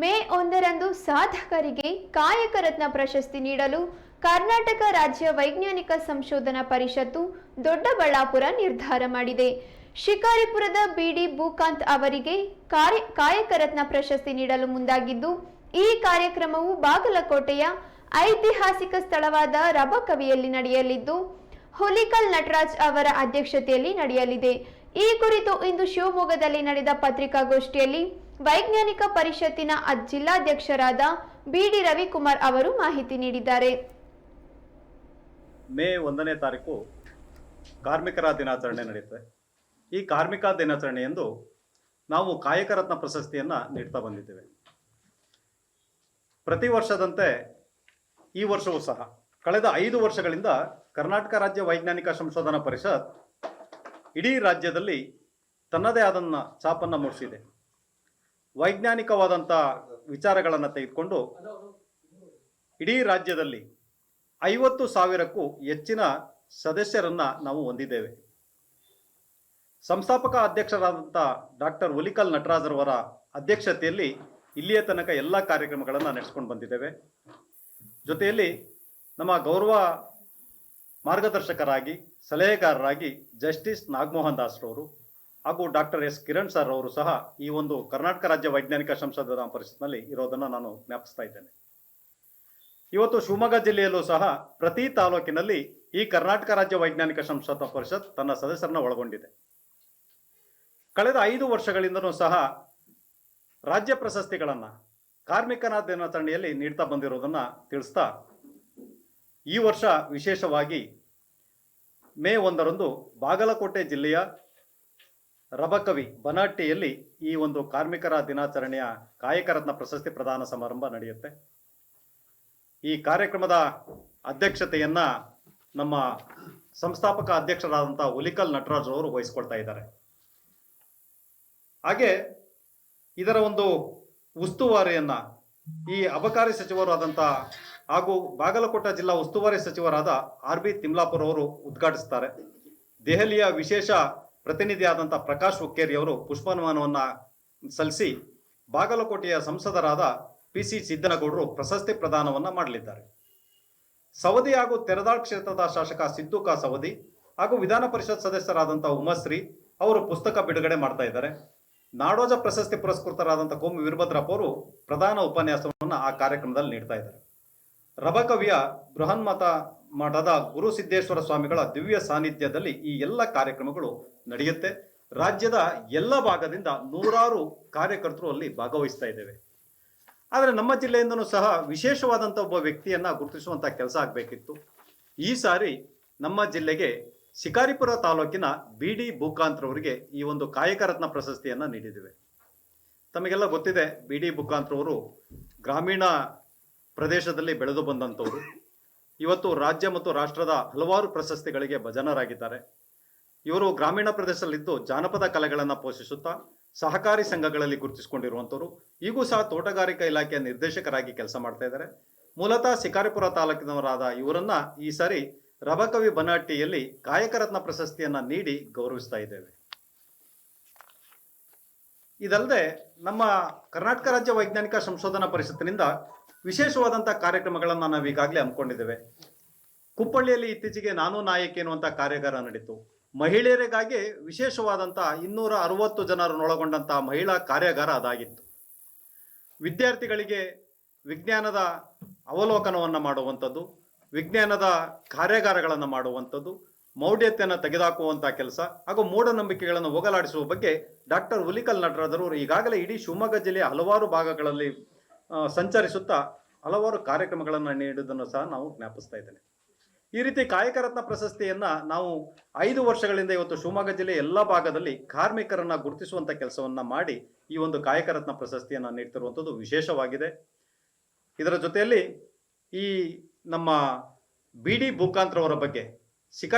ಮೇ ಒಂದರಂದು ಸಾಧಕರಿಗೆ ಕಾಯಕ ರತ್ನ ಪ್ರಶಸ್ತಿ ನೀಡಲು ಕರ್ನಾಟಕ ರಾಜ್ಯ ವೈಜ್ಞಾನಿಕ ಸಂಶೋಧನಾ ಪರಿಷತ್ತು ದೊಡ್ಡಬಳ್ಳಾಪುರ ನಿರ್ಧಾರ ಮಾಡಿದೆ. ಶಿಕಾರಿಪುರದ ಬಿಡಿ ಭೂಕಾಂತ್ ಅವರಿಗೆ ಕಾರ್ಯ ಕಾಯಕ ಪ್ರಶಸ್ತಿ ನೀಡಲು ಮುಂದಾಗಿದ್ದು, ಈ ಕಾರ್ಯಕ್ರಮವು ಬಾಗಲಕೋಟೆಯ ಐತಿಹಾಸಿಕ ಸ್ಥಳವಾದ ರಬಕವಿಯಲ್ಲಿ ನಡೆಯಲಿದ್ದು, ಹುಲಿಕಲ್ ನಟರಾಜ್ ಅವರ ಅಧ್ಯಕ್ಷತೆಯಲ್ಲಿ ನಡೆಯಲಿದೆ. ಈ ಕುರಿತು ಇಂದು ಶಿವಮೊಗ್ಗದಲ್ಲಿ ನಡೆದ ಪತ್ರಿಕಾಗೋಷ್ಠಿಯಲ್ಲಿ ವೈಜ್ಞಾನಿಕ ಪರಿಷತ್ತಿನ ಜಿಲ್ಲಾಧ್ಯಕ್ಷರಾದ ಬಿಡಿ ರವಿಕುಮಾರ್ ಅವರು ಮಾಹಿತಿ ನೀಡಿದ್ದಾರೆ. ಮೇ ಒಂದನೇ ತಾರೀಕು ಕಾರ್ಮಿಕರ ದಿನಾಚರಣೆ ನಡೆಯುತ್ತೆ. ಈ ಕಾರ್ಮಿಕ ದಿನಾಚರಣೆಯಂದು ನಾವು ಕಾಯಕರತ್ನ ಪ್ರಶಸ್ತಿಯನ್ನು ನೀಡ್ತಾ ಬಂದಿದ್ದೇವೆ. ಪ್ರತಿ ವರ್ಷದಂತೆ ಈ ವರ್ಷವೂ ಸಹ ಕಳೆದ ಐದು ವರ್ಷಗಳಿಂದ ಕರ್ನಾಟಕ ರಾಜ್ಯ ವೈಜ್ಞಾನಿಕ ಸಂಶೋಧನಾ ಪರಿಷತ್ ಇಡೀ ರಾಜ್ಯದಲ್ಲಿ ತನ್ನದೇ ಆದನ್ನ ಛಾಪನ್ನು ಮೂಡಿಸಿದೆ. ವೈಜ್ಞಾನಿಕವಾದಂಥ ವಿಚಾರಗಳನ್ನು ತೆಗೆದುಕೊಂಡು ಇಡೀ ರಾಜ್ಯದಲ್ಲಿ ಐವತ್ತು ಸಾವಿರಕ್ಕೂ ಹೆಚ್ಚಿನ ಸದಸ್ಯರನ್ನು ನಾವು ಹೊಂದಿದ್ದೇವೆ. ಸಂಸ್ಥಾಪಕ ಅಧ್ಯಕ್ಷರಾದಂಥ ಡಾಕ್ಟರ್ ಹುಲಿಕಲ್ ನಟರಾಜರವರ ಅಧ್ಯಕ್ಷತೆಯಲ್ಲಿ ಇಲ್ಲಿಯ ತನಕ ಎಲ್ಲ ಕಾರ್ಯಕ್ರಮಗಳನ್ನು ನಡೆಸ್ಕೊಂಡು ಬಂದಿದ್ದೇವೆ. ಜೊತೆಯಲ್ಲಿ ನಮ್ಮ ಗೌರವ ಮಾರ್ಗದರ್ಶಕರಾಗಿ, ಸಲಹೆಗಾರರಾಗಿ ಜಸ್ಟಿಸ್ ನಾಗಮೋಹನ್ ದಾಸ್ರವರು ಹಾಗೂ ಡಾಕ್ಟರ್ ಎಸ್ ಕಿರಣ್ ಸರ್ ಅವರು ಸಹ ಈ ಒಂದು ಕರ್ನಾಟಕ ರಾಜ್ಯ ವೈಜ್ಞಾನಿಕ ಸಂಶೋಧನಾ ಪರಿಷತ್ನಲ್ಲಿ ಇರೋದನ್ನು ನಾನು ಜ್ಞಾಪಿಸ್ತಾ ಇದ್ದೇನೆ. ಇವತ್ತು ಶಿವಮೊಗ್ಗ ಜಿಲ್ಲೆಯಲ್ಲೂ ಸಹ ಪ್ರತಿ ತಾಲೂಕಿನಲ್ಲಿ ಈ ಕರ್ನಾಟಕ ರಾಜ್ಯ ವೈಜ್ಞಾನಿಕ ಸಂಶೋಧನಾ ಪರಿಷತ್ ತನ್ನ ಸದಸ್ಯರನ್ನ ಒಳಗೊಂಡಿದೆ. ಕಳೆದ ಐದು ವರ್ಷಗಳಿಂದನೂ ಸಹ ರಾಜ್ಯ ಪ್ರಶಸ್ತಿಗಳನ್ನು ಕಾರ್ಮಿಕನ ದಿನಾಚರಣೆಯಲ್ಲಿ ನೀಡ್ತಾ ಬಂದಿರೋದನ್ನ ತಿಳಿಸ್ತಾ ಈ ವರ್ಷ ವಿಶೇಷವಾಗಿ ಮೇ ಒಂದರಂದು ಬಾಗಲಕೋಟೆ ಜಿಲ್ಲೆಯ ರಬಕವಿ ಬನಾಟ್ಟಿಯಲ್ಲಿ ಈ ಒಂದು ಕಾರ್ಮಿಕರ ದಿನಾಚರಣೆಯ ಕಾಯಕರತ್ನ ಪ್ರಶಸ್ತಿ ಪ್ರದಾನ ಸಮಾರಂಭ ನಡೆಯುತ್ತೆ. ಈ ಕಾರ್ಯಕ್ರಮದ ಅಧ್ಯಕ್ಷತೆಯನ್ನ ನಮ್ಮ ಸಂಸ್ಥಾಪಕ ಅಧ್ಯಕ್ಷರಾದಂತಹ ಹುಲಿಕಲ್ ನಟರಾಜ್ ಅವರು ವಹಿಸ್ಕೊಳ್ತಾ ಇದ್ದಾರೆ. ಹಾಗೆ ಇದರ ಒಂದು ಉಸ್ತುವಾರಿಯನ್ನ ಈ ಅಬಕಾರಿ ಸಚಿವರಾದಂಥ ಹಾಗೂ ಬಾಗಲಕೋಟೆ ಜಿಲ್ಲಾ ಉಸ್ತುವಾರಿ ಸಚಿವರಾದ ಆರ್ ಬಿ ತಿಮ್ಲಾಪುರ್ ಅವರು ಉದ್ಘಾಟಿಸ್ತಾರೆ. ದೆಹಲಿಯ ವಿಶೇಷ ಪ್ರತಿನಿಧಿಯಾದಂಥ ಪ್ರಕಾಶ್ ಹುಕ್ಕೇರಿ ಅವರು ಪುಷ್ಪನಮನವನ್ನು ಸಲ್ಲಿಸಿ ಬಾಗಲಕೋಟೆಯ ಸಂಸದರಾದ ಪಿ ಸಿ ಸಿದ್ದನಗೌಡರು ಪ್ರಶಸ್ತಿ ಪ್ರದಾನವನ್ನ ಮಾಡಲಿದ್ದಾರೆ. ಸವದಿ ಹಾಗೂ ತೆರದಾಳ್ ಕ್ಷೇತ್ರದ ಶಾಸಕ ಸಿದ್ದು ಕಾ ಸವದಿ ಹಾಗೂ ವಿಧಾನ ಪರಿಷತ್ ಸದಸ್ಯರಾದಂಥ ಉಮಾಶ್ರೀ ಅವರು ಪುಸ್ತಕ ಬಿಡುಗಡೆ ಮಾಡ್ತಾ ಇದ್ದಾರೆ. ನಾಡೋಜ ಪ್ರಶಸ್ತಿ ಪುರಸ್ಕೃತರಾದಂಥ ಕೋಮು ವೀರಭದ್ರಪ್ಪ ಅವರು ಪ್ರಧಾನ ಉಪನ್ಯಾಸವನ್ನು ಆ ಕಾರ್ಯಕ್ರಮದಲ್ಲಿ ನೀಡ್ತಾ ಇದ್ದಾರೆ. ರಬಕವಿಯ ಬೃಹನ್ಮತ ಮಠದ ಗುರು ಸಿದ್ದೇಶ್ವರ ಸ್ವಾಮಿಗಳ ದಿವ್ಯ ಸಾನ್ನಿಧ್ಯದಲ್ಲಿ ಈ ಎಲ್ಲ ಕಾರ್ಯಕ್ರಮಗಳು ನಡೆಯುತ್ತೆ. ರಾಜ್ಯದ ಎಲ್ಲ ಭಾಗದಿಂದ ನೂರಾರು ಕಾರ್ಯಕರ್ತರು ಅಲ್ಲಿ ಭಾಗವಹಿಸ್ತಾ ಇದ್ದೇವೆ. ಆದರೆ ನಮ್ಮ ಜಿಲ್ಲೆಯಿಂದನೂ ಸಹ ವಿಶೇಷವಾದಂಥ ಒಬ್ಬ ವ್ಯಕ್ತಿಯನ್ನು ಗುರುತಿಸುವಂಥ ಕೆಲಸ ಆಗಬೇಕಿತ್ತು. ಈ ಸಾರಿ ನಮ್ಮ ಜಿಲ್ಲೆಗೆ ಶಿಕಾರಿಪುರ ತಾಲೂಕಿನ ಬಿ ಡಿ ಭೂಕಾಂತ್ರವರಿಗೆ ಈ ಒಂದು ಕಾಯಕರತ್ನ ಪ್ರಶಸ್ತಿಯನ್ನು ನೀಡಿದ್ದೇವೆ. ತಮಗೆಲ್ಲ ಗೊತ್ತಿದೆ, ಬಿ ಡಿ ಭೂಕಾಂತ್ರವರು ಗ್ರಾಮೀಣ ಪ್ರದೇಶದಲ್ಲಿ ಬೆಳೆದು ಬಂದಂಥವರು ಇವತ್ತು ರಾಜ್ಯ ಮತ್ತು ರಾಷ್ಟ್ರದ ಹಲವಾರು ಪ್ರಶಸ್ತಿಗಳಿಗೆ ಭಜನರಾಗಿದ್ದಾರೆ. ಇವರು ಗ್ರಾಮೀಣ ಪ್ರದೇಶದಲ್ಲಿದ್ದು ಜಾನಪದ ಕಲೆಗಳನ್ನು ಪೋಷಿಸುತ್ತಾ ಸಹಕಾರಿ ಸಂಘಗಳಲ್ಲಿ ಗುರುತಿಸಿಕೊಂಡಿರುವಂಥವರು. ಈಗೂ ಸಹ ತೋಟಗಾರಿಕಾ ಇಲಾಖೆಯ ನಿರ್ದೇಶಕರಾಗಿ ಕೆಲಸ ಮಾಡ್ತಾ ಇದ್ದಾರೆ. ಮೂಲತಃ ಶಿಕಾರಿಪುರ ತಾಲೂಕಿನವರಾದ ಇವರನ್ನ ಈ ಸಾರಿ ರಬಕವಿ ಬನಾಟಿಯಲ್ಲಿ ಕಾಯಕರತ್ನ ಪ್ರಶಸ್ತಿಯನ್ನ ನೀಡಿ ಗೌರವಿಸ್ತಾ ಇದ್ದೇವೆ. ಇದಲ್ಲದೆ ನಮ್ಮ ಕರ್ನಾಟಕ ರಾಜ್ಯ ವೈಜ್ಞಾನಿಕ ಸಂಶೋಧನಾ ಪರಿಷತ್ತಿನಿಂದ ವಿಶೇಷವಾದಂಥ ಕಾರ್ಯಕ್ರಮಗಳನ್ನು ನಾವು ಈಗಾಗಲೇ ಹಮ್ಮಿಕೊಂಡಿದ್ದೇವೆ. ಕುಪ್ಪಳ್ಳಿಯಲ್ಲಿ ಇತ್ತೀಚೆಗೆ ನಾನು ನಾಯಕಿ ಎನ್ನುವಂತಹ ಕಾರ್ಯಾಗಾರ ನಡೀತು. ಮಹಿಳೆಯರಿಗಾಗಿ ವಿಶೇಷವಾದಂತಹ ಇನ್ನೂರ ಅರವತ್ತು ಜನರನ್ನೊಳಗೊಂಡಂಥ ಮಹಿಳಾ ಕಾರ್ಯಾಗಾರ ಅದಾಗಿತ್ತು. ವಿದ್ಯಾರ್ಥಿಗಳಿಗೆ ವಿಜ್ಞಾನದ ಅವಲೋಕನವನ್ನು ಮಾಡುವಂಥದ್ದು, ವಿಜ್ಞಾನದ ಕಾರ್ಯಾಗಾರಗಳನ್ನು ಮಾಡುವಂಥದ್ದು, ಮೌಢ್ಯತೆಯನ್ನು ತೆಗೆದುಹಾಕುವಂತಹ ಕೆಲಸ, ಹಾಗೂ ಮೂಢನಂಬಿಕೆಗಳನ್ನು ಹೋಗಲಾಡಿಸುವ ಬಗ್ಗೆ ಡಾಕ್ಟರ್ ಹುಲಿಕಲ್ ನಟರಾದರು ಈಗಾಗಲೇ ಇಡೀ ಶಿವಮೊಗ್ಗ ಜಿಲ್ಲೆಯ ಹಲವಾರು ಭಾಗಗಳಲ್ಲಿ ಸಂಚರಿಸುತ್ತಾ ಹಲವಾರು ಕಾರ್ಯಕ್ರಮಗಳನ್ನು ನೀಡುವುದನ್ನು ಸಹ ನಾವು ಜ್ಞಾಪಿಸ್ತಾ ಇದ್ದೇನೆ. ಈ ರೀತಿ ಕಾಯಕರತ್ನ ಪ್ರಶಸ್ತಿಯನ್ನ ನಾವು ಐದು ವರ್ಷಗಳಿಂದ ಇವತ್ತು ಶಿವಮೊಗ್ಗ ಜಿಲ್ಲೆ ಎಲ್ಲ ಭಾಗದಲ್ಲಿ ಕಾರ್ಮಿಕರನ್ನ ಗುರುತಿಸುವಂತ ಕೆಲಸವನ್ನ ಮಾಡಿ ಈ ಒಂದು ಕಾಯಕರತ್ನ ಪ್ರಶಸ್ತಿಯನ್ನ ನೀಡ್ತಿರುವಂಥದ್ದು ವಿಶೇಷವಾಗಿದೆ. ಇದರ ಜೊತೆಯಲ್ಲಿ ಈ ನಮ್ಮ ಬಿ ಡಿ ಭೂಕಾಂತ್ರವರ ಬಗ್ಗೆ ಶಿಕಾರಿ